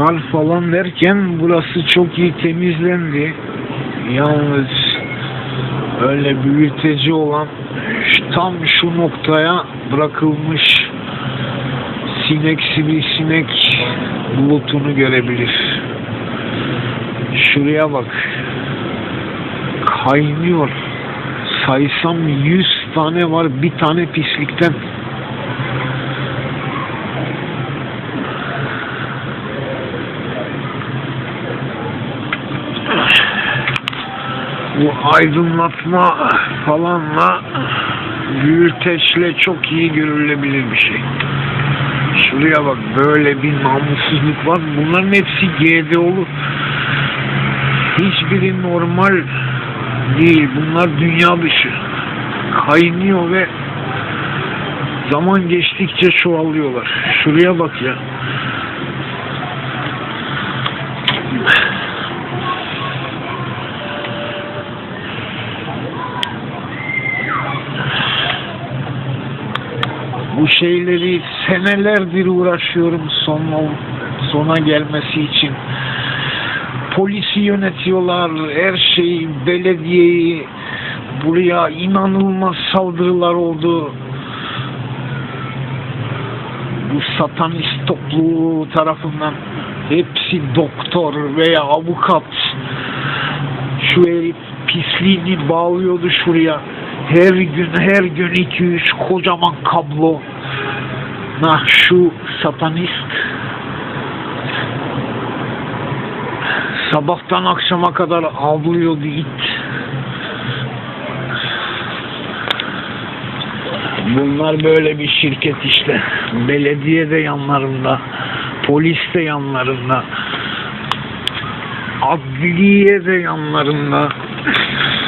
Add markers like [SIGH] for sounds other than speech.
kar falan derken burası çok iyi temizlendi. Yalnız öyle büyüteci olan tam şu noktaya bırakılmış sinek sinek bulutunu görebilir. Şuraya bak. Kaynıyor. Saysam 100 tane var bir tane pislikten. Bu aydınlatma falanla büyüteçle çok iyi görülebilir bir şey. Şuraya bak böyle bir namussuzluk var. Bunların hepsi GDO'lu. Hiçbiri normal değil. Bunlar dünya dışı. Kaynıyor ve zaman geçtikçe çoğalıyorlar. Şuraya bak ya. Bu şeyleri senelerdir uğraşıyorum sona, sona gelmesi için. Polisi yönetiyorlar, her şeyi, belediyeyi, buraya inanılmaz saldırılar oldu. Bu satanist topluluğu tarafından hepsi doktor veya avukat. Şu herif pisliğini bağlıyordu şuraya. Her gün her gün 2-3 kocaman kablo. Nah şu satanist sabahtan akşama kadar avlıyordu it. Bunlar böyle bir şirket işte. Belediye de yanlarında. Polis de yanlarında. Adliye de yanlarında. Thank [LAUGHS] you.